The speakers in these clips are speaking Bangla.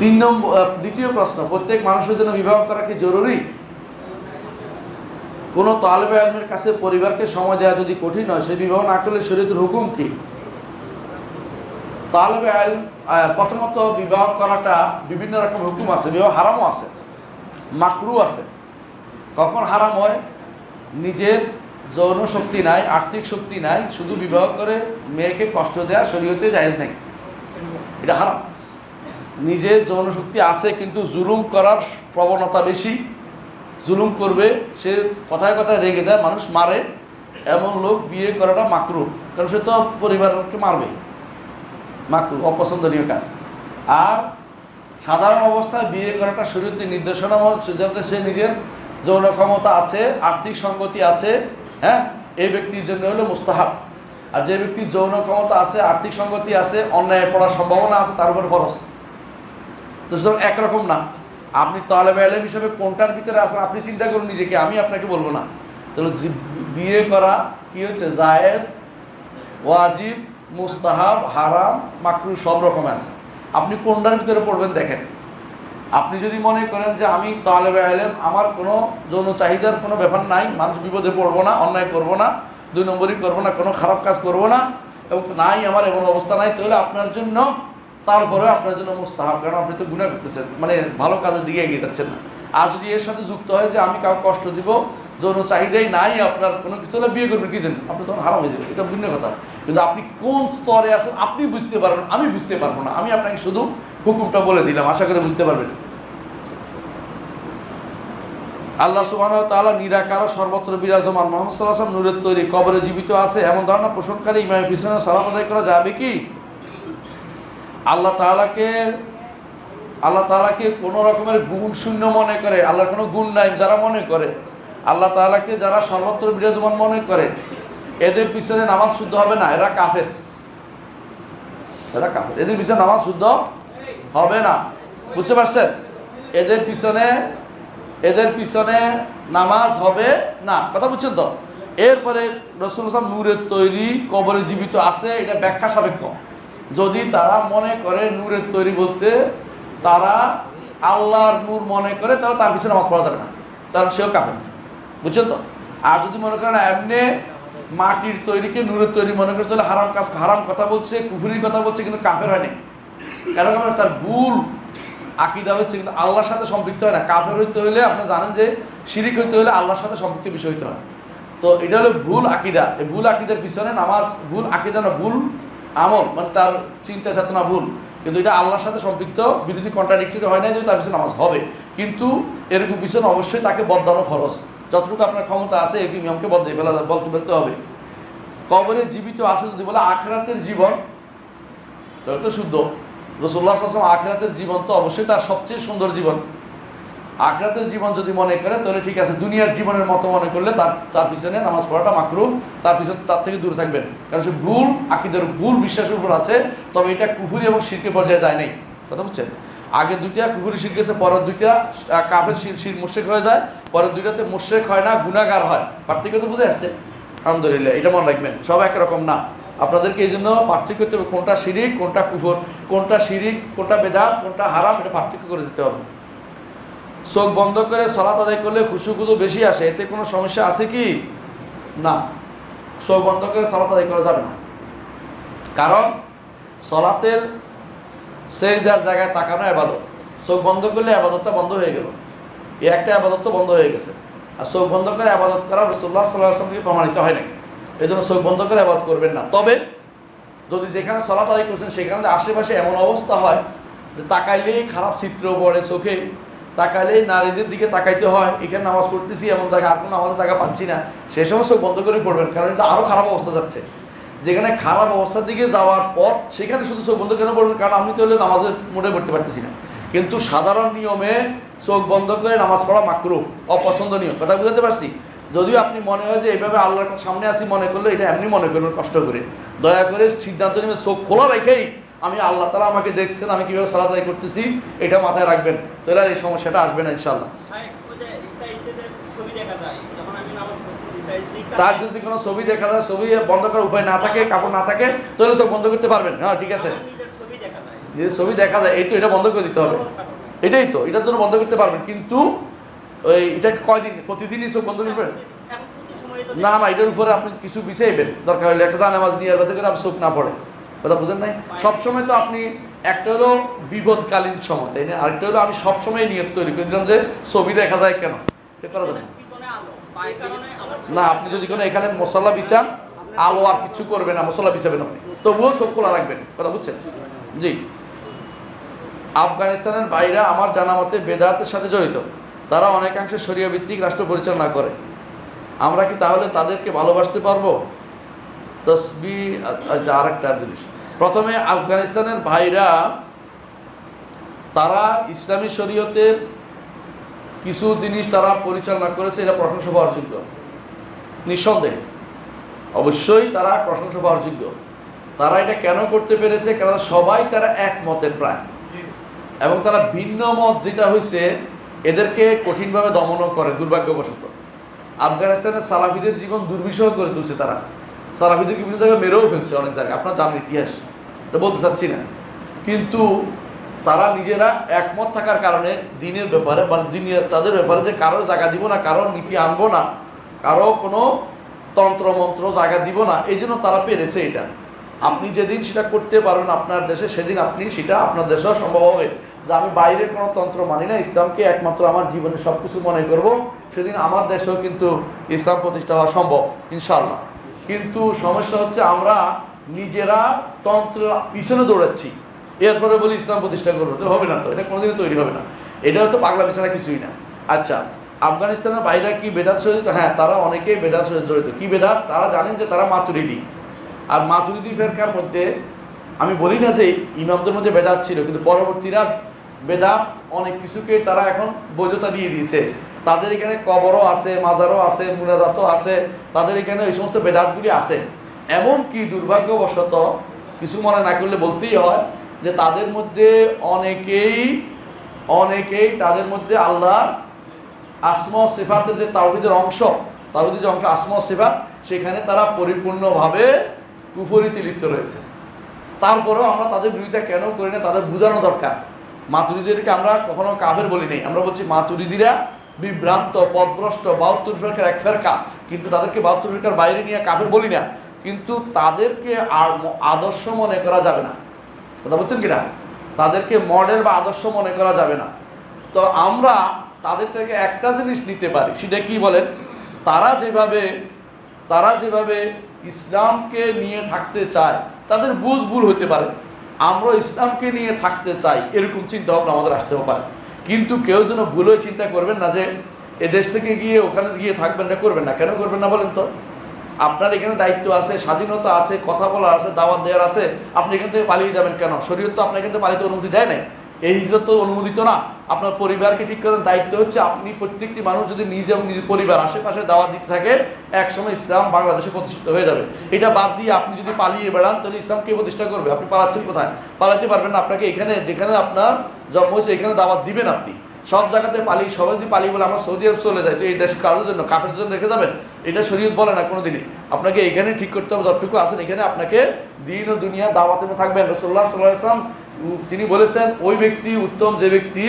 তিন নম্বর দ্বিতীয় প্রশ্ন, প্রত্যেক মানুষের জন্য বিবাহ করা কি জরুরি? কোনো তালেবে আলমের কাছে পরিবারকে সময় দেওয়া যদি কঠিন হয়, সে বিবাহ না করলে শরীয়তের হুকুম কি? তালেবে আলম প্রথমত বিবাহ করাটা বিভিন্ন রকম হুকুম আছে। বিবাহ হারামও আছে, মাকরু আছে। কখন হারাম হয়? নিজের যৌন শক্তি নাই, আর্থিক শক্তি নাই, শুধু বিবাহ করে মেয়েকে কষ্ট দেওয়া শরীয়তে জায়েজ নেই। এটা হারাম। নিজের যৌন শক্তি আছে, কিন্তু জুলুম করার প্রবণতা বেশি। জুলুম করবে, সে কথায় কথায় রেগে যায়, মানুষ মারে। এমন লোক বিয়ে করাটা মাকরু, কারণ সে তো পরিবারকে মারবে মাকরু, অপছন্দনীয় কাজ। আর সাধারণ অবস্থায় বিয়ে করাটা শরীরতে নির্দেশনা যাতে সে নিজের যৌন ক্ষমতা আছে, আর্থিক সঙ্গতি আছে হ্যাঁ? এই ব্যক্তির জন্য হলো মুস্তাহাব। আর যে ব্যক্তির যৌন ক্ষমতা আছে, আর্থিক সঙ্গতি আছে, অন্যায় পড়ার সম্ভাবনা আছে, তার উপর খরচ তো সুতরাং একরকম না। আপনি তালেবে আলেম হিসেবে কোনটার ভিতরে আছেন আপনি চিন্তা করুন নিজেকে, আমি আপনাকে বলব না। তাহলে বিয়ে করা কি হচ্ছে? জায়েজ, ওয়াজিব, মুস্তাহাব, হারাম, মাকরু সব রকম আছে। আপনি কোনটার ভিতরে পড়বেন দেখেন। আপনি যদি মনে করেন যে আমি তালেবে আলেম আমার কোনো যৌন চাহিদার কোনো ব্যাপার নাই, মানুষ বিপদে পড়ব না, অন্যায় করব না, দুই নম্বরই করব না, কোনো খারাপ কাজ করব না, এবং নাই, আমার এমন অবস্থা নাই, তাহলে আপনার জন্য তারপরে আপনার জন্য মুস্তাহাব, কারণ আপনি তো গুণা করতেছেন মানে ভালো কাজের দিকে এগিয়ে যাচ্ছেন আর যদি এর সাথে যুক্ত হয় যে আমি কাউকে কষ্ট দিব, যৌন চাহিদাই নাই, আপনার কোনো কিছু হলে বিয়ে করবেন, কি জন্য? আপনি তখন হারাম হয়ে যাবেন, এটা ভিন্ন কথা। কিন্তু আপনি কোন স্তরে আছেন, আপনি বুঝতে পারবেন, আমি বুঝতে পারব না। আমি আপনাকে শুধু হুকুমটা বলে দিলাম, আশা করে বুঝতে পারবেন। আল্লাহ সুবাহ তাআলা নিরাকার সর্বত্র বিরাজমান মোহাম্মদ সাল্লাহ নূরের তৈরি কবরে জীবিত আছে। এমন ধারণা পোষণকারী ইমামের পিছনে সালাম আদায় করা যাবে কি? আল্লাহ তাআলাকে, আল্লাহ তালাকে কোনো রকমের গুণ শূন্য মনে করে, আল্লাহর কোনো গুণ নাই যারা মনে করে। আল্লাহ তাআলাকে যারা সর্বত্র বিরাজমান মনে করে, এদের পিছনে নামাজ শুদ্ধ হবে না, এরা কাফের। এরা কাফের। এদের পিছনে নামাজ শুদ্ধ হবে না। বুঝতে পারছেন? এদের পিছনে এদের পিছনে নামাজ হবে না। কথা বুঝছেন তো? এরপরে রসুল নূরের তৈরি কবরে জীবিত আছে, এটা ব্যাখ্যা সাপেক্ষ। যদি তারা মনে করে নূরের তৈরি বলতে তারা আল্লাহর নূর মনে করে, তাহলে তার পিছনে নামাজ পড়া যাবে না। কারণ সেও কাফের। বুঝছেন তো? আর যদি মনে করেন এমনি মাটির তৈরিকে নূরের তৈরি মনে করে, তাহলে হারাম কাজ, হারাম কথা বলছে, কুফুরির কথা বলছে, কিন্তু কাফের হয়নি। কেন কারণ তার ভুল আকিদা হচ্ছে, কিন্তু আল্লাহর সাথে সম্পৃক্ত হয় না। কাফের হইতে হলে আপনি জানেন যে শিরিক হইতে হলে আল্লাহর সাথে সম্পৃক্ত বিষয় হইতে হয়। তো এটা হলো ভুল আকিদা। এই ভুল আকিদার পিছনে নামাজ, ভুল আকিদা না, ভুল আমল মানে তার চিন্তা চেতনা ভুল। কিন্তু এটা আল্লাহর সাথে সম্পৃক্ত, বিরোধী কন্ট্রাডিক্টরি হয় না যে তার পিছনে নামাজ হবে। কিন্তু এরকম পিছনে অবশ্যই তাকে বদানো ফরজ। যতটুকু আপনার ক্ষমতা আছে, একই নিয়মকে বদলে ফেলা, বলতে বলতে হবে। কবরে জীবিত আছে যদি বলে, আখরাতের জীবন, তাহলে তো শুদ্ধ। রসুল্লাহ আসলাম আখরাতের জীবন তো অবশ্যই তার সবচেয়ে সুন্দর জীবন। আখরাতের জীবন যদি মনে করে, তাহলে ঠিক আছে, দুনিয়ার জীবনের মতো মনে করলে তার তার পিছনে নামাজ পড়াটা মাকরুম তার পিছনে তার থেকে দূরে থাকবেন। কারণ সে ভুল, আকিদের ভুল বিশ্বাসের উপর আছে, তবে এটা কুফুরি এবং শিরকে পর্যায়ে যায় নাই। কথা বুঝছেন? আগে দুইটা কুফুরি শির গেছে পরের দুইটা কাফের শির শির মুশেক হয়ে যায়, পরের দুইটাতে মুশেক হয় না গুণাগার হয়। পার্থক্য তো বুঝে আসছে? আলহামদুলিল্লাহ, এটা মনে রাখবেন, সব একরকম না। আপনাদেরকে এই জন্য পার্থক্য করতে হবে, কোনটা শিরিক, কোনটা কুফর, কোনটা শিরিক, কোনটা বেদাত, কোনটা হারাম, এটা পার্থক্য করে দিতে হবে। চোখ বন্ধ করে সলাত আদায় করলে খুশুখুদু বেশি আসে, এতে কোনো সমস্যা আছে কি? না। চোখ বন্ধ করে সলাত আদায় করা যাবে না। কারণ সলাতের সেই দেওয়ার জায়গায় তাকানো আবাদত। চোখ বন্ধ করলে আবাদতটা বন্ধ হয়ে গেল। এই একটা আবাদত তো বন্ধ হয়ে গেছে। আর চোখ বন্ধ করে আবাদত করা রসুল্লাহ সাল্লাহ আসলাম থেকে প্রমাণিত হয় নাই। এই জন্য চোখ বন্ধ করে আবাদত করবেন না। তবে যদি যেখানে সলাত আদায় করছেন, সেখানে আশেপাশে এমন অবস্থা হয় যে তাকাইলেই খারাপ চিত্র পড়ে চোখে তাকাইলেই নারীদের দিকে তাকাইতে হয়। এখানে নামাজ পড়তেছি, এমন জায়গা, আর কোনো নামাজের জায়গা পাচ্ছি না। সে সমস্ত বন্ধ করে পড়বেন, কারণ এটা আরও খারাপ অবস্থা যাচ্ছে। যেখানে খারাপ অবস্থার দিকে যাওয়ার পথ, সেখানে শুধু চোখ বন্ধ কেন পড়বেন, কারণ আমি তো হলে নামাজের মোড়ে পড়তে পারতেছি না। কিন্তু সাধারণ নিয়মে চোখ বন্ধ করে নামাজ পড়া মাকরু অপছন্দনীয়। কথা বুঝাতে পারছি? যদিও আপনি মনে হয় যে এইভাবে আল্লাহর সামনে আসি মনে করলে, এটা এমনি মনে করবেন কষ্ট করে। দয়া করে সিদ্ধান্ত নেবেন, চোখ খোলা রেখেই আমি আল্লাহ তালা আমাকে দেখছেন আমি কীভাবে সালাদ আদায় করতেছি এটা মাথায় রাখবেন। তাহলে এই সমস্যাটা আসবে না ইনশাল্লাহ যদি তার যদি কোনো ছবি দেখা যায় ছবি বন্ধ করার উপায় না থাকে কাপড় না থাকে তাহলে সব বন্ধ করতে পারবেন। হ্যাঁ ঠিক আছে। নিজের ছবি দেখা যায়। এই তো এটা বন্ধ করে দিতে হবে। এটাই তো এটার জন্য বন্ধ করতে পারবেন। কিন্তু ওই এটাকে কয়দিন প্রতিদিনই সব বন্ধ করবেন? না না এটার উপরে আপনি কিছু বিষাইবেন দরকার হলে একটা জানামাজ নিয়ে যাতে করে আপনি চোখ না পড়ে কথা বুঝেন নাই? সবসময় তো আপনি একটা হলো বিপদকালীন সময়, তাই না? আরেকটা হলো আমি সবসময় নিয়ত তৈরি করে দিলাম যে ছবি দেখা যায় কেন? করা যাবে না। আপনি যদি কোনো এখানে মশলা বিছান আলো আর কিছু করবেন না, মশলা বিছাবেন আপনি। তবুও চোখ খোলা রাখবেন, কথা বুঝছেন? জি। আফগানিস্তানের বাইরা আমার জানা মতে বেদাতের সাথে জড়িত। তারা অনেকাংশে শরীয় ভিত্তিক রাষ্ট্র পরিচালনা করে। আমরা কি তাহলে তাদেরকে ভালোবাসতে পারব? তসবি আর একটা জিনিস। প্রথমে আফগানিস্তানের ভাইরা, তারা ইসলামী শরীয়তের কিছু জিনিস তারা পরিচালনা করেছে, এটা প্রশংসা পাওয়ার যোগ্য। নিঃসন্দেহে। অবশ্যই তারা প্রশংসা পাওয়ার যোগ্য। তারা এটা কেন করতে পেরেছে? কারণ সবাই তারা একমতের প্রায় এবং তারা ভিন্ন মত যেটা হয়েছে এদেরকে কঠিনভাবে দমনও করে, দুর্ভাগ্যবশত। আফগানিস্তানের সালাফিদের জীবন দুর্বিষহ করে তুলছে তারা। সালাফিদেরকে বিভিন্ন জায়গায় মেরেও ফেলছে অনেক জায়গায়। আপনারা জানেন ইতিহাস। এটা বলতে চাচ্ছি না। কিন্তু তারা নিজেরা একমত থাকার কারণে দিনের ব্যাপারে মানে দিনের, তাদের ব্যাপারে যে কারও জায়গা দিব না, কারও নীতি আনব না, কারও কোনো তন্ত্র মন্ত্র জায়গা দিব না, এই জন্য তারা পেরেছে এটা। আপনি যেদিন সেটা করতে পারবেন আপনার দেশে, সেদিন আপনি সেটা আপনার দেশেও সম্ভব হবে। যে আমি বাইরের কোনো তন্ত্র মানি না, ইসলামকে একমাত্র আমার জীবনে সব কিছু মনে করব, সেদিন আমার দেশেও কিন্তু ইসলাম প্রতিষ্ঠা হওয়া সম্ভব ইনশাল্লাহ কিন্তু সমস্যা হচ্ছে আমরা নিজেরা তন্ত্র পিছনে দৌড়াচ্ছি। এরপরে বলি ইসলাম প্রতিষ্ঠা করব হবে না তো, এটা কোনোদিনই তৈরি হবে না। এটা হয়তো পাগলা বিছানা কিছুই না। আচ্ছা আফগানিস্তানের বাইরে কি বেদাত সহিত হ্যাঁ তারা অনেকেই বেদাত জড়িত। কি বেদাত? তারা জানেন যে তারা মাতুরিদি। আর মাতুরিদি ফেরকার মধ্যে আমি বলি না যে ইমামদের মধ্যে বেদাত ছিল, কিন্তু পরবর্তীরা বেদাত অনেক কিছুকে তারা এখন বৈধতা দিয়ে দিয়েছে। তাদের এখানে কবরও আছে, মাজারও আছে, মুনাজাতও আছে, তাদের এখানে এই সমস্ত বেদাতগুলি আছে। এমন কি দুর্ভাগ্যবশত, কিছু মনে না করলে বলতেই হয় যে তাদের মধ্যে অনেকেই অনেকেই তাদের মধ্যে আল্লাহ আসমা ও সিফাতের যে তাওহিদের অংশ, তাওহিদের যে অংশ আসমা ও সিফাত, সেখানে তারা পরিপূর্ণভাবে কুফরিতে লিপ্ত রয়েছে। তারপরেও আমরা তাদের বিরোধিতা কেন করি না, তাদের বোঝানো দরকার। মাতুরিদেরকে আমরা কখনো কাফের বলি নাই। আমরা বলছি মাতুরিদিরা বিভ্রান্ত, পদভ্রষ্ট, বাহাত্তর ফেরকার এক ফেরকা। কিন্তু তাদেরকে বাহাত্তর ফেরকার বাইরে নিয়ে কাফের বলি না। কিন্তু তাদেরকে আদর্শ মনে করা যাবে না। কথা বলছেন কিনা? তাদেরকে মডেল বা আদর্শ মনে করা যাবে না। তো আমরা তাদের থেকে একটা জিনিস নিতে পারি, সেটা কি বলেন? তারা যেভাবে তারা যেভাবে ইসলামকে নিয়ে থাকতে চায়, তাদের বুঝ ভুল হতে পারে। আমরা ইসলামকে নিয়ে থাকতে চাই, এরকম চিন্তা ভাবনা আমাদের আসতেও পারে। কিন্তু কেউ যেন ভুলও চিন্তা করবেন না যে, এ দেশ থেকে গিয়ে, ওখানে গিয়ে থাকবেন না, করবেন না। কেন করবেন না বলেন তো? আপনার এখানে দায়িত্ব আছে, স্বাধীনতা আছে, কথা বলার আছে, দাওয়াত দেওয়ার আছে, আপনি এখান থেকে পালিয়ে যাবেন কেন? শরীর তো আপনার এখান থেকে পালিতে অনুমতি দেয় নাই। এই হিজরত তো অনুমোদিত না। আপনার পরিবারকে ঠিক করার দায়িত্ব হচ্ছে আপনি প্রত্যেকটি মানুষ যদি নিজে এবং নিজের পরিবার আশেপাশে দাওয়াত দিতে থাকে, একসময় ইসলাম বাংলাদেশে প্রতিষ্ঠিত হয়ে যাবে। এটা বাদ দিয়ে আপনি যদি পালিয়ে বেড়ান, তাহলে ইসলাম কে প্রতিষ্ঠা করবে? আপনি পালাচ্ছেন কোথায়? পালাতে পারবেন না আপনাকে এখানে, যেখানে আপনার জন্ম হয়েছে, এখানে দাওয়াত দিবেন আপনি। সব জায়গাতে পালিয়ে সবাই যদি পালিয়ে বলে আমরা সৌদি আরব চলে যাই, তো এই দেশ কাজের জন্য কাপের জন্য রেখে যাবেন? এটা শরীয়ত বলে না কোনোদিনই। আপনাকে এখানে ঠিক করতে হবে, যতটুকু আছেন এখানে আপনাকে দিন ও দুনিয়া দাওয়াতে থাকবেন। রসোল্লা সাল্লাহ ইসলাম তিনি বলেছেন, ওই ব্যক্তি উত্তম, যে ব্যক্তি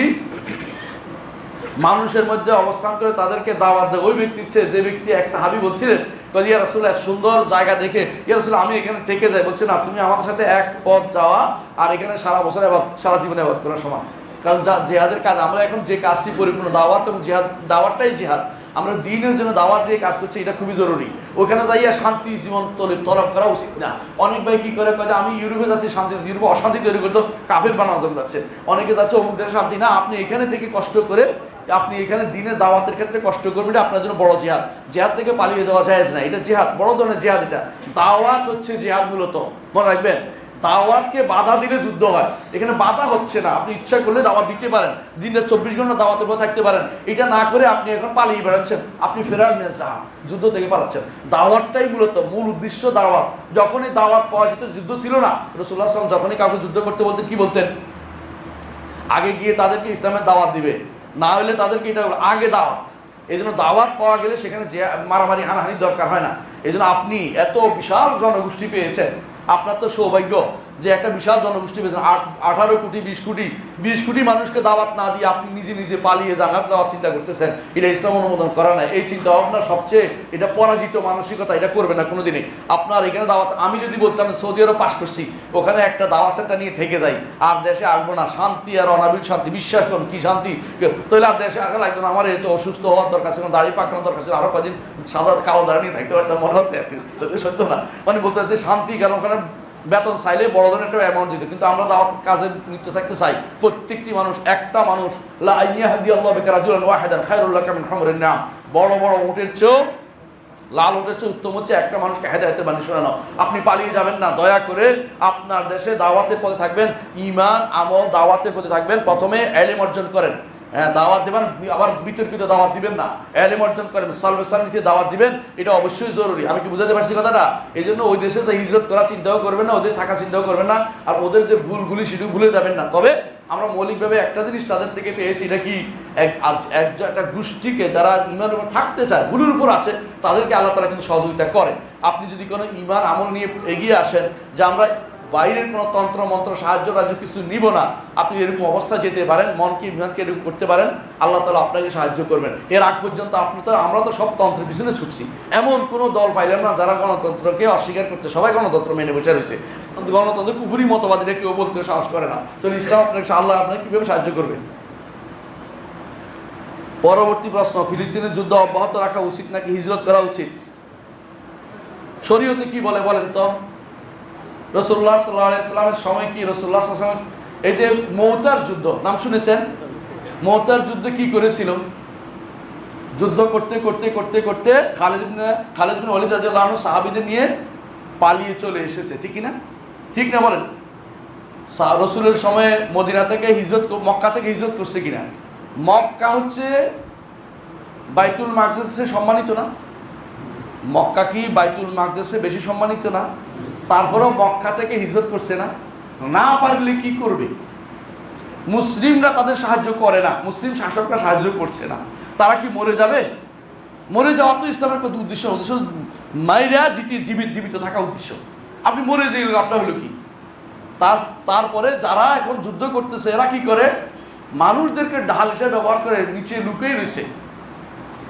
মানুষের মধ্যে অবস্থান করে তাদেরকে দাওয়াত দেয়, ওই ব্যক্তি যে ব্যক্তি এক সাহাবি বলছিলেন ইয়া এক সুন্দর জায়গা দেখে, ইয়া রাসুল আমি এখানে থেকে যাই। বলছে না, তুমি আমাদের সাথে এক পথ যাওয়া আর এখানে সারা বছর আবাদ, সারা জীবনে আবাদ করা সমান। কারণ যা, জেহাদের কাজ, আমরা এখন যে কাজটি পরিপূর্ণ, দাওয়াত এবং জেহাদ, দাওয়াতটাই জেহাদ। আমরা দিনের জন্য দাওয়াত দিয়ে কাজ করছি, এটা খুবই জরুরি। ওখানে যাইয়া শান্তি জীবন তলব করা উচিত না। অনেক ভাই কি করে, কয় আমি ইউরোপে যাচ্ছি, শান্তি, ইউরোপে অশান্তি তৈরি করতে কাফের বানানো জন্য যাচ্ছে। অনেকে যাচ্ছে অমুক দেশে শান্তি, না, আপনি এখানে থেকে কষ্ট করে, আপনি এখানে দিনের দাওয়াতের ক্ষেত্রে কষ্ট করবেন, এটা আপনার জন্য বড় জেহাদ। জেহাদ থেকে পালিয়ে যাওয়া যায় না, এটা জেহাদ, বড় ধরনের জেহাদ এটা। দাওয়াত হচ্ছে জেহাদ মূলত। মনে রাখবেন দাওয়াতকে বাধা দিলে যুদ্ধ হয়। এখানে বাধা হচ্ছে না। আপনি ইচ্ছা করলে দাওয়াত দিতে পারেন। দিনে চব্বিশ ঘণ্টা দাওয়াতের উপর থাকতে পারেন। এটা না করে আপনি এখন পালিয়ে বেড়াচ্ছেন। আপনি ফেরার নিয়ে যা যুদ্ধ থেকে পালাচ্ছেন। দাওয়াতটাই মূলত মূল উদ্দেশ্য দাওয়াত। যখনই দাওয়াত পাওয়া যেত, যুদ্ধ ছিল না। রসুল্লাহ সাল্লাম যখনই কাউকে যুদ্ধ করতে বলতেন, কি বলতেন? আগে গিয়ে তাদেরকে ইসলামের দাওয়াত দিবে। না হলে তাদেরকে এটা আগে দাওয়াত। এই জন্য দাওয়াত পাওয়া গেলে সেখানে যে মারামারি, হানাহানির দরকার হয় না। এই আপনি এত বিশাল জনগোষ্ঠী পেয়েছেন। আপনার তো সৌভাগ্য। যে একটা বিশাল জনগোষ্ঠী পেয়েছেন। আঠারো কোটি, বিশ কোটি বিশ কোটি মানুষকে দাওয়াত না দিয়ে আপনি নিজে নিজে পালিয়ে জানাত যাওয়ার চিন্তা করতেছেন। এটা ইসলাম অনুমোদন করা নাই। এই চিন্তা ভাবনা সবচেয়ে এটা পরাজিত মানসিকতা, এটা করবে না কোনোদিনই। আপনার এখানে দাওয়াত, আমি যদি বলতাম সৌদি আরব পাশ করছি, ওখানে একটা দাওয়া সেন্টার নিয়ে থেকে যাই, আর দেশে আসব না। শান্তি আর অনাবিল শান্তি, বিশ্বাস করুন কি শান্তি। তাহলে আর দেশে আসা লাগবে না। আমার এই তো অসুস্থ হওয়ার দরকার ছিল, দাড়ি পাকানোর দরকার ছিল। আরও কদিন সাদা কালো দাঁড়িয়ে থাকতে পারতাম, মনে হচ্ছে আর কি। সত্য না। মানে বলতে চাচ্ছি শান্তি, কারণ ওখানে বেতন চাইলে বড় ধরনের একটা অ্যামাউন্ট দিতে। কিন্তু আমরা দাওয়াত কাজে নিত্য থাকতে চাই। প্রত্যেকটি মানুষ, একটা মানুষ নাম। বড় বড় উটের চেয়েও, লাল চেয়ে উত্তম হচ্ছে একটা মানুষকে হেদায়তের বাণী শোনানো। আপনি পালিয়ে যাবেন না। দয়া করে আপনার দেশে দাওয়াতের পথে থাকবেন। ইমান আমল, দাওয়াতের পথে থাকবেন। প্রথমে এলিম অর্জন করেন। হ্যাঁ দাওয়াত দেবেন আবার বিতর্কিত দাওয়াত দিবেন না। এলিম অর্জন করেন সালভেশন নিতে দাওয়াত দিবেন, এটা অবশ্যই জরুরি। আমি কি বুঝাতে পারছি কথাটা? এই জন্য ওই দেশে যে হিজরত করার চিন্তাও করবেন না ওদের থাকার চিন্তাও করবেন না, আর ওদের যে ভুলগুলি সেটুকু ভুলে যাবেন না। তবে আমরা মৌলিকভাবে একটা জিনিস তাদের থেকে পেয়েছি, এটা কি? এক একটা গোষ্ঠীকে যারা ইমানের উপর থাকতে চায়, ভুলের উপর আছে, তাদেরকে আল্লাহ তালা কিন্তু সহযোগিতা করে। আপনি যদি কোনো ইমান আমল নিয়ে এগিয়ে আসেন, যে আমরা বাইরের কোনো তন্ত্র, মন্ত্র, সাহায্য রাজ্য কিছু নিব না। আপনি এরকম অবস্থা যেতে পারেন মনকে ইমানকে এরকম করতে পারেন, আল্লাহ তালা আপনাকে সাহায্য করবেন। এর আগ পর্যন্ত আপনি তো, আমরা তো সব তন্ত্রের পিছনে ছুটছি। এমন কোনো দল পাইলাম না যারা গণতন্ত্রকে অস্বীকার করছে। সবাই গণতন্ত্র মেনে বসে রয়েছে। গণতন্ত্র কুফুরি মতবাদীরা কেউ বলতে সাহস করে না। তো ইসলাম আপনাকে, আল্লাহ আপনাকে কীভাবে সাহায্য করবে? পরবর্তী প্রশ্ন, ফিলিস্তিনের যুদ্ধ অব্যাহত রাখা উচিত নাকি হিজরত করা উচিত? শরীয়তে কি বলে বলেন তো? রসুল্লাহ সাল্লামের সময় কি? রসুল্লাহ সাল্লাম, এই যে মৌতার যুদ্ধ, নাম শুনেছেন? মৌতার যুদ্ধে কি করেছিল? যুদ্ধ করতে করতে করতে করতে খালেদ খালেদ ওয়ালিদ রাজিয়াল্লাহ আনহু নিয়ে পালিয়ে চলে এসেছে, ঠিক না ঠিক না বলেন? রসুলের সময় মদিনা থেকে হিজরত মক্কা থেকে হিজরত করছে কিনা? মক্কা হচ্ছে বাইতুল মাকদেসে সম্মানিত না? মক্কা কি বাইতুল মাকদেসে বেশি সম্মানিত না? তারপরেও মক্কা থেকে হিজরত করছে না। না পারলে কি করবে? মুসলিমরা তাদের সাহায্য করে না। মুসলিম শাসকরা সাহায্য করছে না। তারা কি মরে যাবে? মরে যাওয়া তো ইসলামের কত উদ্দেশ্য? উদ্দেশ্য মাইরা জিতি, জীবিত জীবিত থাকা উদ্দেশ্য। আপনি মরে যে আপনার হলো কি? তার, তারপরে যারা এখন যুদ্ধ করতেছে, এরা কি করে? মানুষদেরকে ঢাল হিসেবে ব্যবহার করে নিচে লুকেই রয়েছে।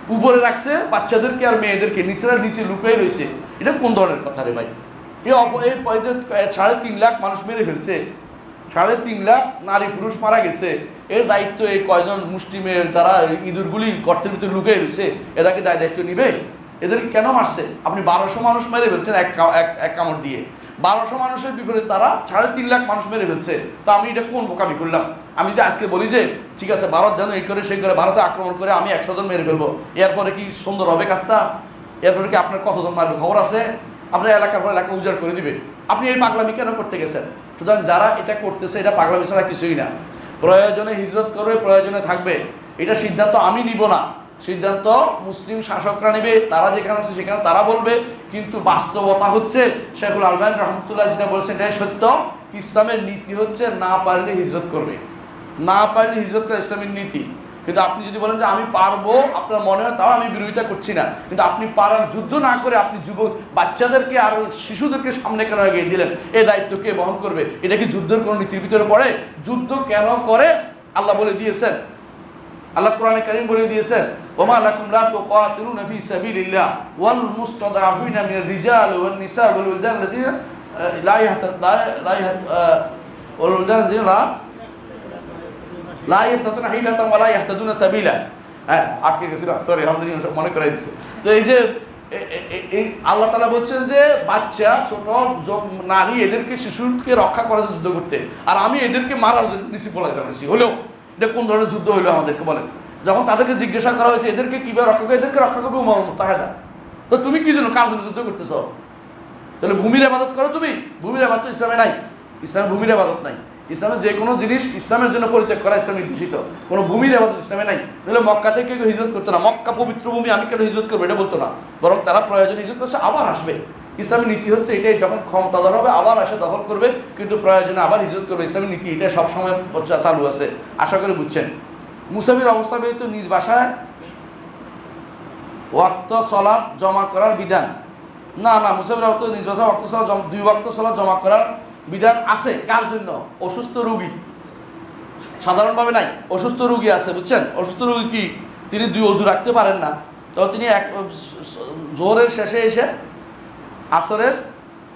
উপরে রাখছে বাচ্চাদেরকে আর মেয়েদেরকে, নিচেরা নিচে লুকিয়ে রয়েছে। এটা কোন ধরনের কথা রে ভাই? এই সাড়ে তিন লাখ মানুষ মেরে ফেলছে। সাড়ে তিন লাখ নারী পুরুষ মারা গেছে। এর দায়িত্ব এই কয়জন মুষ্টিমের যারা ইঁদুরগুলি গর্তের ভিতরে লুকিয়ে রয়েছে, এরা কি দায় দায়িত্ব নিবে? এদেরকে কেন মারছে? আপনি বারোশো মানুষ মেরে ফেলছেন এক- এক কামড় দিয়ে। বারোশো মানুষের বিপরীতে তারা সাড়ে তিন লাখ মানুষ মেরে ফেলছে। তা আমি এটা কোন বোকামি করলাম? আমি যদি আজকে বলি যে, ঠিক আছে, ভারত যেন এই করে, সেই করে, ভারতে আক্রমণ করে আমি একশো জন মেরে ফেলব, এরপরে কি সুন্দর হবে কাজটা? এরপরে কি আপনার কতজন মারবে খবর আছে? আপনার এলাকার পর এলাকা উজাড় করে দিবে। আপনি এই পাগলামি কেন করতে গেছেন? সুতরাং যারা এটা করতেছে, এটা পাগলামি ছাড়া কিছুই না। প্রয়োজনে হিজরত করবে, প্রয়োজনে থাকবে। এটা সিদ্ধান্ত আমি নিব না। সিদ্ধান্ত মুসলিম শাসকরা নেবে, তারা যেখানে আছে সেখানে তারা বলবে। কিন্তু বাস্তবতা হচ্ছে, শেখুল আলবান রহমতুল্লাহ যেটা বলছেন, এটাই সত্য। ইসলামের নীতি হচ্ছে, না পারলে হিজরত করবে। না পারলে হিজরত করা ইসলামের নীতি। কিন্তু আপনি যদি বলেন যে আমি পারব, আপনার মনে হয় তাও আমি বিরোধিতা করছি না। কিন্তু আপনি পারার যুদ্ধ না করে আপনি যুবক বাচ্চাদেরকে আর শিশুদেরকে সামনে কেন এগিয়ে দিলেন? এই দায়িত্ব কে বহন করবে? এটা কি যুদ্ধের কোনো নীতির ভিতরে পড়ে? যুদ্ধ কেন করে? আল্লাহ বলে দিয়েছেন। আল্লাহ কোরআনে কারিম বলে দিয়েছেন, ওমা লাকুম লা তুকাতিলুনা ফি সাবিলিল্লাহ ওয়াল মুস্তাদাফিনা মিনার রিজাল ওয়ান নিসা ওয়াল ওয়ালদান লা লা লা লা ইয়াস্তাতুনা হিলাতাম ওয়া হ্যাঁ আটকে গেছিল। সরি আলহামদুলিল্লাহ মনে করাই দিছে। তো এই যে এই আল্লাহ তাআলা বলছেন যে, বাচ্চা, ছোট নারী, এদেরকে শিশুকে রক্ষা করার যুদ্ধ করতে। আর আমি এদেরকে মারার নিচে পড়াতে পারছি। হলেও, এটা কোন ধরনের যুদ্ধ হলো আমাদেরকে বলেন। যখন তাদেরকে জিজ্ঞাসা করা হয়েছে, এদেরকে কীভাবে রক্ষা করবে? এদেরকে রক্ষা করবে উমর তাহেদা তো তুমি কি জন্য, কার জন্য যুদ্ধ করতেছ? তাহলে ভূমির আবাদত করো তুমি। ভূমির আবাদত তো ইসলামে নাই। ইসলামে ভূমির আবাদত নাই। ইসলামের যে কোনো জিনিস ইসলামের জন্য পরিত্যাগ করা ইসলাম নির্দেশিত। কোনো ভূমির আবাদত ইসলামে নাই। তাহলে মক্কা থেকে কেউ হিজরত করতো না। মক্কা পবিত্র ভূমি, আমি কেন হিজরত করব এটা বলতো না। বরং তারা প্রয়োজন হিজরত করছে, আবার আসবে। ইসলামের নীতি হচ্ছে এটাই, যখন ক্ষমতাধর হবে, আবার আসে, দখল করবে। কিন্তু প্রয়োজনে আবার হিজরত করবে। ইসলামের নীতি এটা সবসময় চালু আছে। আশা করে বুঝছেন। মুসাফির অবস্থা ব্যতীত নিজ বাসায়, ওয়াক্ত সলাৎ জমা করার বিধান। না না, মুসাফির অবস্থা নিজ বাসায়, ওয়াক্ত জম- দুই ওয়াক্ত সলাৎ জমা করার বিধান আছে কার জন্য? অসুস্থ রোগী। সাধারণভাবে নাই। অসুস্থ রোগী আছে, বুঝছেন? অসুস্থ রোগী কি? তিনি দুই অজু রাখতে পারেন না। তো তিনি এক জোরের শেষে এসে আসরের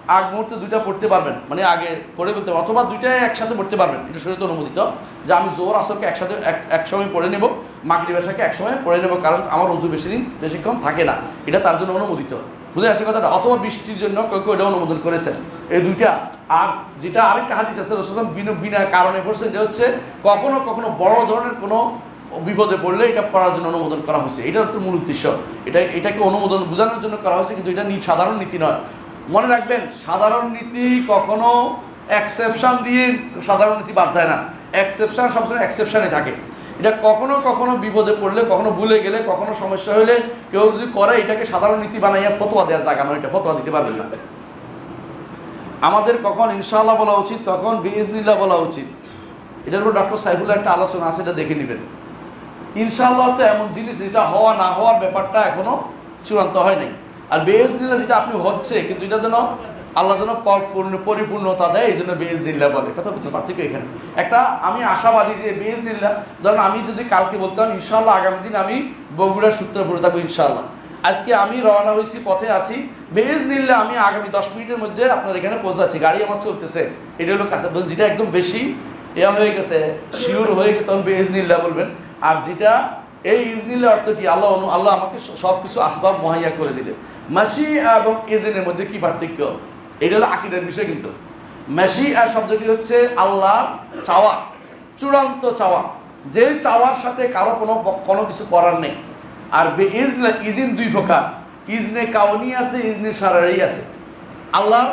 আগ মুহূর্তে দুইটা পড়তে পারবেন। মানে আগে পড়ে ফেলতে অথবা দুইটাই একসাথে পড়তে পারবেন। এটা শরীর অনুমোদিত যে আমি জোর আসরকে একসাথে, এক, একসময় পড়ে নেব মাগরি ভাষাকে একসময় পড়ে নেব, কারণ আমার অজু বেশি দিন, বেশিক্ষণ থাকে না। এটা তার জন্য অনুমোদিত। বুঝে আসছে কথাটা? অথবা বৃষ্টির জন্য কেউ কেউ এটা অনুমোদন করেছেন। এই দুইটা আর যেটা আরেকটা হাদিস আছে রসুলাম বিনা কারণে পড়ছে যে হচ্ছে, কখনো কখনো বড় ধরনের কোনো বিপদে পড়লে এটা পড়ার জন্য অনুমোদন করা হয়েছে। এটা হচ্ছে মূল উদ্দেশ্য। এটা, এটাকে অনুমোদন বোঝানোর জন্য করা হয়েছে, কিন্তু এটা সাধারণ নীতি নয়। মনে রাখবেন, সাধারণ নীতি কখনো এক্সেপশন দিয়ে সাধারণ নীতি বাদ যায় না। এক্সেপশন সবসময় এক্সেপশনে থাকে। এটা কখনো কখনো বিপদে পড়লে, কখনো ভুলে গেলে, কখনো সমস্যা হলে কেউ যদি করে, এটাকে সাধারণ নীতি বানাইয়া ফতোয়া দেওয়ার জায়গা নয়, এটা ফতোয়া দিতে পারবেন না। আমাদের কখন ইনশাআল্লাহ বলা উচিত, কখন বিইজনিল্লাহ বলা উচিত। এটার উপর ডক্টর সাইফুল্লাহ একটা আলোচনা আছে, এটা দেখে নেবেন। ইনশাআল্লাহ তো এমন জিনিস, যেটা হওয়া না হওয়ার ব্যাপারটা এখনও চূড়ান্ত হয় নাই। আর বেজনিল্লাহ যেটা আপনি হচ্ছে, কিন্তু এটা যেন আল্লাহ যেন পূর্ণ পরিপূর্ণতা দেয়, এই জন্য বেজনিল্লাহ বলে। কথা বুঝতে পারছি এখানে? একটা, আমি আশাবাদী যে বেজনিল্লাহ ধরেন আমি যদি কালকে বলতাম, ইনশাআল্লাহ আগামী দিন আমি বগুড়া সূত্রে পড়ে থাকব, ইনশাআল্লাহ। আজকে আমি রওনা হয়েছি, পথে আছি। বেজ নিলে আমি আগামী দশ মিনিটের মধ্যে আপনার এখানে পৌঁছাচ্ছি। গাড়ি আমার চলতেছে। এটা হলো কাছে বলুন যেটা একদম বেশি ইয়া হয়ে গেছে, শিওর হয়ে গেছে, তখন বেজ নিল্লা বলবেন। আর যেটা, এই ইজনিল্লা অর্থ কি? আল্লাহ অনু- আল্লাহ আমাকে সব কিছু আসবাব মহাইয়া করে দিলে মাসি এবং ইজনের মধ্যে কি পার্থক্য? এটা হলো আকিদের বিষয় কিন্তু। মাসি আর শব্দটি হচ্ছে আল্লাহ চাওয়া, চূড়ান্ত চাওয়া। যে চাওয়ার সাথে কারও কোনো কোনো কিছু করার নেই। আর বে ইজন দুই প্রকার। ইজনে কাউনি আছে, ইজনে সারারি আছে। আল্লাহর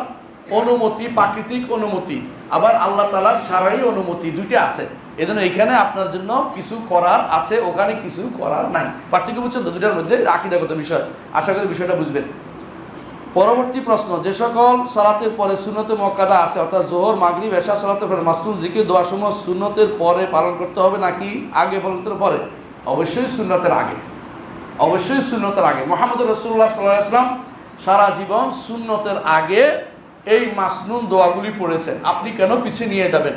অনুমতি, প্রাকৃতিক অনুমতি। আবার আল্লাহ তালার সারারি অনুমতি দুইটা আছে। এই জন্য এখানে আপনার জন্য কিছু করার আছে, ওখানে কিছু করার নাই। পার্থক্য বুঝছেন তো? দুইটার মধ্যে আকিদাগত বিষয়। আশা করি বিষয়টা বুঝবেন। পরবর্তী প্রশ্ন, যে সকল সালাতের পরে সুন্নতে মক্কাদা আছে, অর্থাৎ জোহর, মাগরিব, এশা, সালাতের পরে মাসরুল জিকির দোয়া সময় সুন্নতের পরে পালন করতে হবে নাকি আগে পালন করতে পরে? অবশ্যই সুন্নতের আগে। অবশ্যই সুন্নতের আগে। মোহাম্মদ রসুল্লাহ সাল্লাহ সারা জীবন সুন্নতের আগে এই মাসনুন দোয়াগুলি পড়েছেন। আপনি কেন পিছিয়ে নিয়ে যাবেন?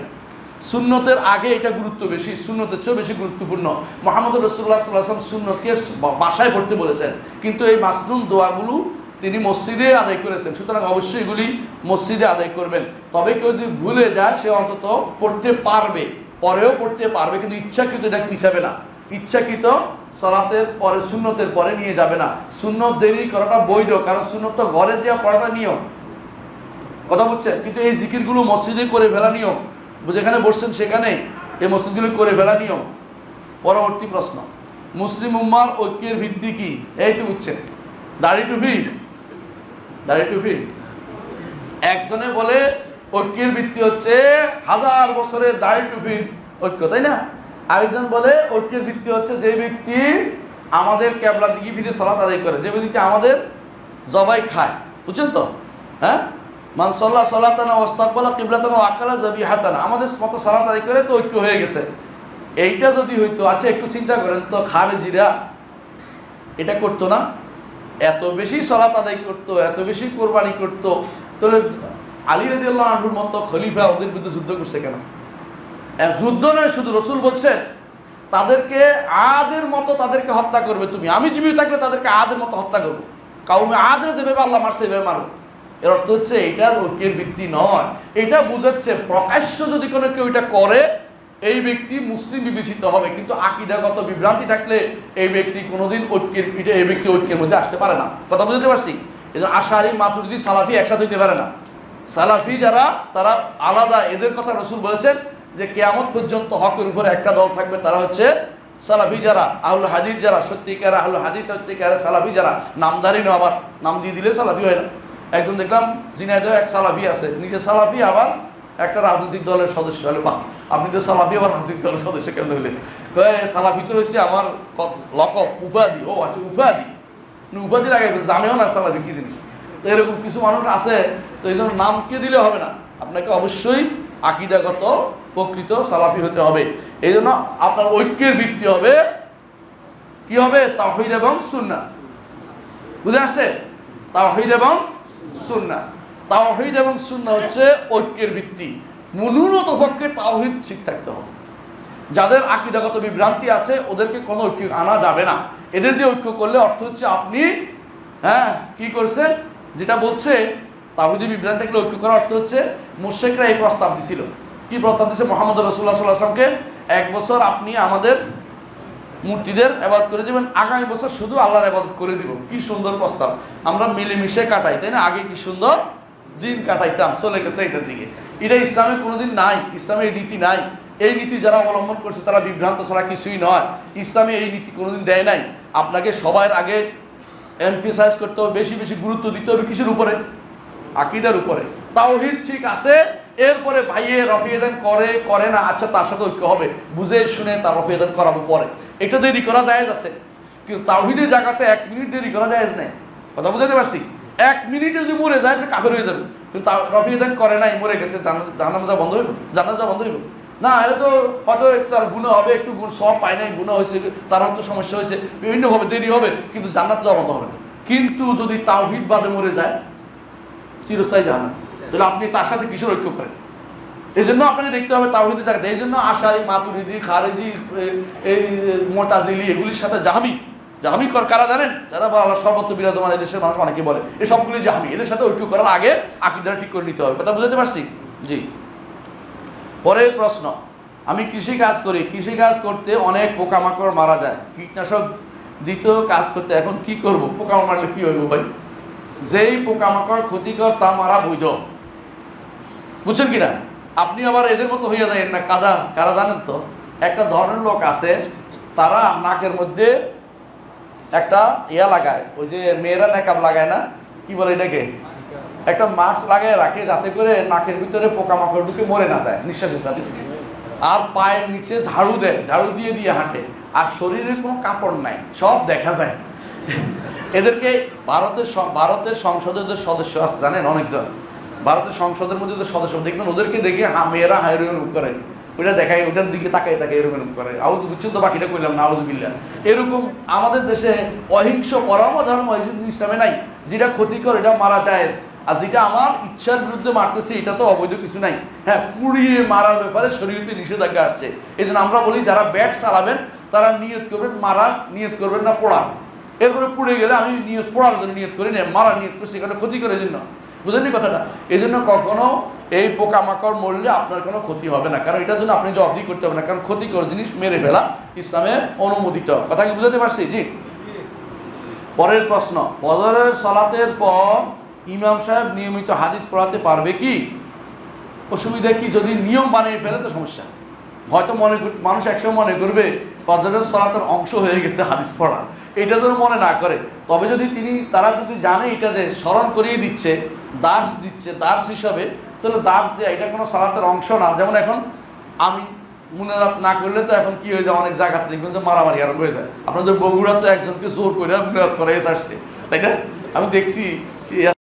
সুন্নতের আগে এটা গুরুত্ব বেশি, সুন্নতের চেয়েও বেশি গুরুত্বপূর্ণ। মোহাম্মদ রসুল্লাহ সাল্লাহ আসলাম সুন্নতকে বাসায় পড়তে বলেছেন। কিন্তু এই মাসনুন দোয়াগুলো তিনি মসজিদে আদায় করেছেন। সুতরাং অবশ্যই এগুলি মসজিদে আদায় করবেন। তবে কেউ যদি ভুলে যায়, সে অন্তত পড়তে পারবে। পরেও পড়তে পারবে, কিন্তু ইচ্ছাকৃত এটা পিছাবে না। ইচ্ছাকৃত সলাতের পরে শূন্যতের পরে নিয়ে যাবে না। শূন্য দেরি করাটা বৈধ, কারণ সুন্নত তো ঘরে যাওয়া পড়াটা নিয়ম। কথা বুঝছেন? কিন্তু এই জিকিরগুলো মসজিদে করে ফেলা নিয়ম। যেখানে বসছেন সেখানে এই মসজিদগুলো করে ফেলা নিয়ম। পরবর্তী প্রশ্ন। মুসলিম উম্মার ঐক্যের ভিত্তি কি? এই তো বুঝছেন। দাড়ি টুপি? দাড়ি টুপি একজনে বলে, ঐক্যের ভিত্তি হচ্ছে হাজার বছরের দাড়ি টুপির ঐক্য, তাই না? আরেকজন বলে, ঐক্যের ভিত্তি হচ্ছে যে ব্যক্তি আমাদের ক্যাবলার দিকে ফিরে সলাত আদায় করে, যে ব্যক্তি আমাদের জবাই খায়। বুঝছেন তো? হ্যাঁ? মানসল্লাহ সলাতানা ওস্তাকবালা কিবলাতানা আকালা জবি হাতানা আমাদের মতো সলাত আদায় করে তো ঐক্য হয়ে গেছে। এইটা যদি হইতো আচ্ছা একটু চিন্তা করেন তো, খারেজিরা এটা করতো না? এত বেশি সলাত আদায় করতো, এত বেশি কোরবানি করতো, তাহলে আলী রাজি আল্লাহ আনহুর মতো খলিফা ওদের বিরুদ্ধে যুদ্ধ করছে কেন? যুদ্ধ নয়, শুধু রসুল বলছেন, তাদেরকে আদের মতো তাদেরকে হত্যা করবে তুমি। আমি জীবিত থাকলে তাদেরকে আদের মতো হত্যা করব। কাউমে আদের যেভাবে আল্লাহ মারছে, এভাবে মারো। এর অর্থ হচ্ছে এটা ঐক্যের ভিত্তি নয়। এটা বুঝাচ্ছে, প্রকাশ্য যদি কোনো কেউ এটা করে এই ব্যক্তি মুসলিম বিবেচিত হবে, কিন্তু আকিদাগত বিভ্রান্তি থাকলে এই ব্যক্তি কোনোদিন ঐক্যের পিঠে, এই ব্যক্তি ঐক্যের মধ্যে আসতে পারে না। কথা বুঝতে পারছি? এই জন্য আশারি, মাতুরিদি, সালাফি একসাথে হইতে পারে না। সালাফি যারা, তারা আলাদা এদের কথা রসুল বলেছেন যে কেয়ামত পর্যন্ত হকের উপরে একটা দল থাকবে, তারা হচ্ছে সালাফি যারা আহুল হাদিস যারা, সত্যিকার আহুল হাদিস, সত্যিকার সালাফি যারা। নামদারি নয় আবার, নাম দিয়ে দিলে সালাফি হয় না। একজন দেখলাম জিনাইদেও এক সালাফি আছে, নিজে সালাফি, আবার একটা রাজনৈতিক দলের সদস্য হলে বা আপনি তো সালাফি আবার রাজনৈতিক দলের সদস্য কেন হইলেন? কয়ে সালাফি তো হয়েছে আমার লকব উপাধি। ও আচ্ছা উপাধি। উপাধি ফেলছে, জানেও না সালাফি কি জিনিস। তো এরকম কিছু মানুষ আছে তো এই জন্য নামকে দিলে হবে না। আপনাকে অবশ্যই আকিদাগত প্রকৃত সালাফি হতে হবে। এই জন্য আপনার ঐক্যের ভিত্তি হবে কি হবে? তাহিদ এবং সুন্না বুঝে আসছে? তাহিদ এবং সুন্না তাওহিদ এবং শূন্য হচ্ছে ঐক্যের ভিত্তি। ন্যূনত পক্ষে তাওহিদ ঠিক থাকতে হবে। যাদের আকিদাগত বিভ্রান্তি আছে, ওদেরকে কোনো ঐক্য আনা যাবে না। এদের দিয়ে ঐক্য করলে অর্থ হচ্ছে আপনি হ্যাঁ কি করছেন? যেটা বলছে তাহিদি বিভ্রান্তি থাকলে ঐক্য করার অর্থ হচ্ছে মুশেকরা এই প্রস্তাব দিছিল। কি প্রস্তাব দিছে? মোহাম্মদ রসুল্লাহ সাল্লাহ আসলামকে এক বছর আপনি আমাদের মূর্তিদের আবাদ করে দেবেন, আগামী বছর শুধু আল্লাহর আবাদত করে দিব। কি সুন্দর প্রস্তাব। আমরা মিলেমিশে কাটাই, তাই না? আগে কি সুন্দর? দিন কাটাইতাম, চলে গেছে এটার দিকে। এটা ইসলামে কোনোদিন নাই, ইসলামে এই নীতি নাই। এই নীতি যারা অবলম্বন করছে, তারা বিভ্রান্ত ছাড়া কিছুই নয়। ইসলামে এই নীতি কোনোদিন দেয় নাই। আপনাকে সবার আগে এমপিসাইজ করতে হবে, বেশি বেশি গুরুত্ব দিতে হবে কিসের উপরে? আকিদার উপরে। তাওহিদ ঠিক আছে, এরপরে ভাইয়ে রফিয়েদান করে করে না আচ্ছা তার সাথে ঐক্য হবে। বুঝে শুনে তার রফিয়েদান করাবো পরে। এটা দেরি করা যায় আছে। কিন্তু তাওহিদের জায়গাতে এক মিনিট দেরি করা যায় নেই। কথা বুঝাতে পারছি? এক মিনিটে যদি মরে যায়, আপনি কাফের হয়ে যাবে কিন্তু রফিয়েদান করে নাই, মরে গেছে জানাজা বন্ধ হইব জানাজা বন্ধ হইব না, এটা তো হয়তো তার গুণ হবে, একটু গুণ সব পায় নাই, গুণ হয়েছে, তার হয়তো সমস্যা হয়েছে, বিভিন্ন হবে, দেরি হবে, কিন্তু জান্নাত যাওয়া বন্ধ হবে না। কিন্তু যদি তাওহিদ বাদে মরে যায়, চিরস্থায়ী জানা তাহলে আপনি তার সাথে কিশোর ঐক্য করেন? এই জন্য আপনাকে দেখতে হবে তাওহিদের জায়গাতে। এই জন্য আশারি মাতুরিদি, খারেজি এই মোতাজিলি, এগুলির সাথে জাহামি। জাহামি কর কারা জানেন? যারা আল্লাহ সর্বত্র বিরাজমান এই দেশের মানুষ অনেকে বলে। এই সবগুলি জাহামি এদের সাথে ঐক্য করার আগে আকিদারা ঠিক করে নিতে হবে। কথা বুঝতে পারছি? জি। পরের প্রশ্ন। আমি কৃষি কাজ করি। কৃষি কাজ করতে অনেক পোকামাকড় মারা যায়। কীটনাশক দিতেও কাজ করতে। এখন কি করব? পোকা মারলে কি হইব ভাই? যেই পোকামাকড় ক্ষতিকর তা মারা বৈধ। বুঝছেন কিনা? আপনি আবার এদের মতো হইয়া যায় না। কাদা কারা জানেন তো? একটা ধরনের লোক আছে, তারা নাকের মধ্যে একটা ইয়া লাগায়, ওই যে মেয়েরা নেকাব লাগায় না? কি বলে এটাকে? একটা মাস্ক লাগায় রাখে যাতে করে নাকের ভিতরে পোকামাকড় ঢুকে মরে না যায় নিঃশ্বাসের সাথে আর পায়ের নিচে ঝাড়ু দেয়, ঝাড়ু দিয়ে দিয়ে হাঁটে। আর শরীরে কোনো কাপড় নাই, সব দেখা যায়। এদেরকে ভারতের ভারতের সংসদের যে সদস্য আছে, জানেন অনেকজন? ভারতের সংসদের মধ্যে যে সদস্য, দেখবেন ওদেরকে দেখে হা, মেয়েরা হাইরোইন করে। ওইটা দেখায় ওইটার দিকে তাকাই তাকে এরকম এরকম করে আউজ বুঝছেন বাকিটা করলাম না আউজ বিল্লা এরকম আমাদের দেশে অহিংস পরম ধর্ম ইসলামে নাই, যেটা ক্ষতিকর, এটা মারা যায় আর যেটা আমার ইচ্ছার বিরুদ্ধে মারতেছি, এটা তো অবৈধ কিছু নাই। হ্যাঁ পুড়িয়ে মারার ব্যাপারে শরীরতে নিষেধাজ্ঞা আসছে। এই জন্য আমরা বলি, যারা ব্যাট চালাবেন, তারা নিয়ত করবেন মারার, নিয়ত করবেন না পোড়ার। এরপরে পুড়ে গেলে আমি নিয়ত, পড়ার জন্য নিয়ত করি না, মারার নিয়ত করছি, এখানে ক্ষতি করে জন্য বুঝলেন কথাটা? এই জন্য কখনো এই পোকামাকড় মরলে আপনার কোনো ক্ষতি হবে না। কারণ এটার জন্য আপনি জবাবদি করতে হবে না। কারণ ক্ষতিকর জিনিস মেরে ফেলা ইসলামে অনুমোদিত। কথা কি বুঝাতে পারছি? জি। পরের প্রশ্ন বজরের সলাতের পর ইমাম সাহেব নিয়মিত হাদিস পড়াতে পারবে কি? অসুবিধা কি? যদি নিয়ম বানিয়ে ফেলে তো সমস্যা। হয়তো মনে মানুষ একসময় মনে করবে ফজরের সলাতের অংশ হয়ে গেছে হাদিস পড়া। এটা যেন মনে না করে। তবে যদি তিনি, তারা যদি জানে এটা যে স্মরণ করিয়ে দিচ্ছে দাস দিচ্ছে দাস হিসাবে, তাহলে দাস দেয়া, এটা কোনো সলাতের অংশ না। যেমন এখন আমি মুনাজাত না করলে তো এখন কি হয়ে যায়? অনেক জায়গাতে দেখবেন যে মারামারি আরম্ভ হয়ে যায়। আপনাদের বগুড়া তো একজনকে জোর করে মুনাজাত করে আসছে তাই না? আমি দেখছি